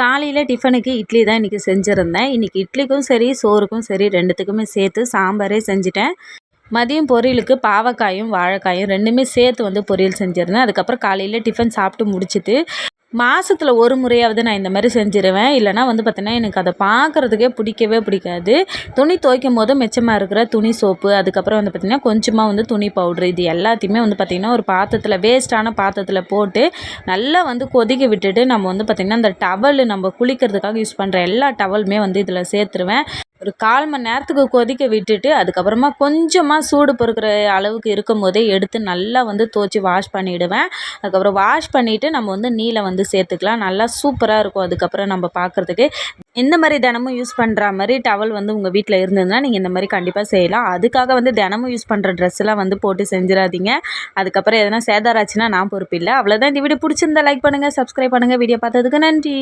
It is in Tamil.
காலையில் டிஃபனுக்கு இட்லி தான் இன்றைக்கி செஞ்சுருந்தேன். இன்றைக்கி இட்லிக்கும் சரி சோறுக்கும் சரி ரெண்டுத்துக்குமே சேர்த்து சாம்பாரே செஞ்சுட்டேன். மதியம் பொரியலுக்கு பாவக்காயும் வாழைக்காயும் ரெண்டுமே சேர்த்து வந்து பொரியல் செஞ்சுருந்தேன். அதுக்கப்புறம் காலையில் டிஃபன் சாப்பிட்டு முடிச்சுட்டு மாதத்துல ஒரு முறையாவது நான் இந்த மாதிரி செஞ்சுருவேன். இல்லைனா வந்து பார்த்திங்கன்னா எனக்கு அதை பார்க்குறதுக்கே பிடிக்கவே பிடிக்காது. துணி துவைக்கும் போது மிச்சமாக இருக்கிற துணி சோப்பு அதுக்கப்புறம் வந்து பார்த்திங்கன்னா கொஞ்சமாக வந்து துணி பவுட்ரு இது எல்லாத்தையுமே வந்து பார்த்திங்கன்னா ஒரு பாத்திரத்தில் வேஸ்ட்டான பாத்திரத்தில் போட்டு நல்லா வந்து கொதிக்க விட்டுட்டு நம்ம வந்து பார்த்திங்கன்னா அந்த டவல் நம்ம குளிக்கிறதுக்காக யூஸ் பண்ணுற எல்லா டவலுமே வந்து இதில் சேர்த்துருவேன். ஒரு கால் மணி நேரத்துக்கு கொதிக்க விட்டுட்டு அதுக்கப்புறமா கொஞ்சமாக சூடு பொறுக்கிற அளவுக்கு இருக்கும் போதே எடுத்து நல்லா வந்து துவச்சி வாஷ் பண்ணிவிடுவேன் அதுக்கப்புறம் வாஷ் பண்ணிவிட்டு நம்ம வந்து நீலை வந்து சேர்த்துக்கலாம். நல்லா சூப்பராக இருக்கும் அதுக்கப்புறம் நம்ம பார்க்குறதுக்கு இந்த மாதிரி தினமும் யூஸ் பண்ணுற மாதிரி டவல் வந்து உங்கள் வீட்டில் இருந்ததுன்னா நீங்கள் இந்த மாதிரி கண்டிப்பாக செய்யலாம். அதுக்காக வந்து தினமும் யூஸ் பண்ணுற ட்ரெஸ்ஸெல்லாம் வந்து போட்டு செஞ்சிடாதீங்க. அதுக்கப்புறம் எதனா சேதாராச்சுன்னா நான் பொறுப்பு இல்லை. அவ்வளோதான் இந்த வீடியோ பிடிச்சிருந்தா லைக் பண்ணுங்கள் சப்ஸ்கிரைப் பண்ணுங்கள் வீடியோ பார்த்ததுக்கு நன்றி.